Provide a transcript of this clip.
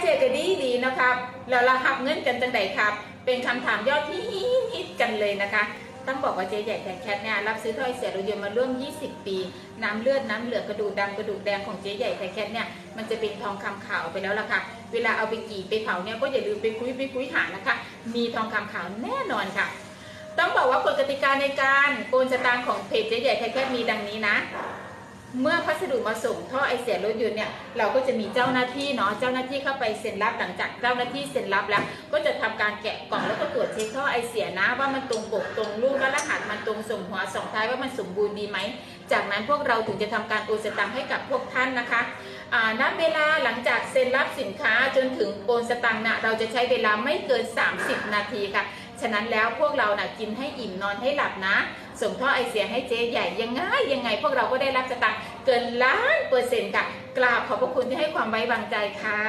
เจก็ดีดีนะครับแล้วเราหับเงินกันจังใดครับ เป็นคำถามยอดที่ฮิตกันเลยนะคะต้องบอกว่าเจ๊ใหญ่แคทแคทเนี่ยรับซื้อถ้อยเสียรถยนต์มาร่วม 20 ปี น้ำเลือดน้ำเหลืองกระดูกดำกระดูกแดงของเจ๊ใหญ่แคทแคทเนี่ยมันจะเป็นทองคำขาวไปแล้วล่ะค่ะ เวลาเอาไปกี่ไปเผาเนี่ยก็อย่าลืมไปคุยไปคุยหานะคะ มีทองคำขาวแน่นอนค่ะ ต้องบอกว่ากฎกติกาในการโอนสตางค์ของเพจเจ๊ใหญ่แคทแคทมีดังนี้นะ เมื่อพัสดุมาส่งท่อไอเสียรถยนต์เนี่ยเราก็จะมีเจ้าหน้าที่เนาะเจ้าหน้าที่เข้าไปเซ็นรับหลังจากเจ้าหน้าที่เซ็นรับแล้ว ก็จะทำการแกะกล่องแล้วก็ตรวจเช็คท่อไอเสียนะว่ามันตรงปกตรงรูปและรหัสมันตรงสมหัวสองท้ายว่ามันสมบูรณ์ดีไหมจากนั้นพวกเราถึงจะทำการโอนสตางค์ให้กับพวกท่านนะคะอ่านับเวลาหลังจากเซ็นรับสินค้าจนถึงโอนสตางค์นะเราจะใช้เวลาไม่เกิน 30 นาทีค่ะฉะนั้นแล้วพวกเรานะ่ะกินให้อิ่มนอนให้หลับนะ ส่งท่อไอเสียให้เจ๊ใหญ่ยังไงยังไง พวกเราก็ได้รับสตางค์เกินล้านเปอร์เซ็นต์ค่ะกราบขอบพระคุณที่ให้ความไว้วางใจค่ะ